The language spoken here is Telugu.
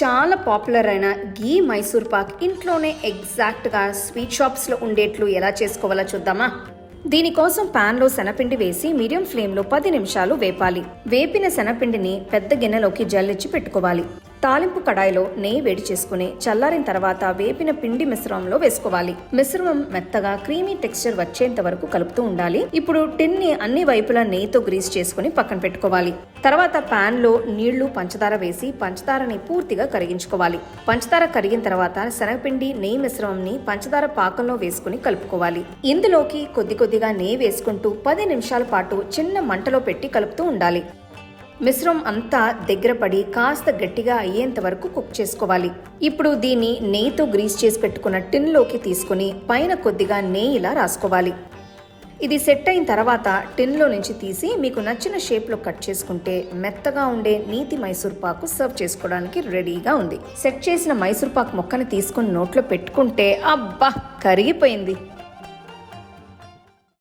చాలా పాపులర్ అయిన గీ మైసూర్ పాక్ ఇంట్లోనే ఎగ్జాక్ట్గా స్వీట్ షాప్స్లో ఉండేట్లు ఎలా చేసుకోవాలో చూద్దామా? దీనికోసం పాన్లో శనపిండి వేసి మీడియం ఫ్లేమ్లో పది నిమిషాలు వేపాలి. వేపిన శనపిండిని పెద్ద గిన్నెలోకి జల్లిచ్చి పెట్టుకోవాలి. తాలింపు కడాయిలో నెయ్యి వేడి చేసుకుని చల్లారిన తర్వాత వేపిన పిండి మిశ్రమంలో వేసుకోవాలి. మిశ్రమం మెత్తగా క్రీమీ టెక్స్చర్ వచ్చేంత వరకు కలుపుతూ ఉండాలి. ఇప్పుడు టిన్ని అన్ని వైపులా నెయ్యితో గ్రీస్ చేసుకుని పక్కన పెట్టుకోవాలి. తర్వాత పాన్లో నీళ్ళు పంచదార వేసి పంచదారని పూర్తిగా కరిగించుకోవాలి. పంచదార కరిగిన తర్వాత శనగపిండి నెయ్యి మిశ్రమంని పంచదార పాకంలో వేసుకుని కలుపుకోవాలి. ఇందులోకి కొద్ది కొద్దిగా నెయ్యి వేసుకుంటూ పది నిమిషాల పాటు చిన్న మంటలో పెట్టి కలుపుతూ ఉండాలి. మిశ్రమం అంతా దగ్గర పడి కాస్త గట్టిగా అయ్యేంత వరకు కుక్ చేసుకోవాలి. ఇప్పుడు దీన్ని నెయ్యితో గ్రీస్ చేసి పెట్టుకున్న టిన్లోకి తీసుకుని పైన కొద్దిగా నెయ్యి ఇలా రాసుకోవాలి. ఇది సెట్ అయిన తర్వాత టిన్లో నుంచి తీసి మీకు నచ్చిన షేప్లో కట్ చేసుకుంటే మెత్తగా ఉండే నీతి మైసూర్ పాకు సర్వ్ చేసుకోవడానికి రెడీగా ఉంది. సెట్ చేసిన మైసూర్ పాకు మొక్కని తీసుకుని నోట్లో పెట్టుకుంటే అబ్బా! కరిగిపోయింది.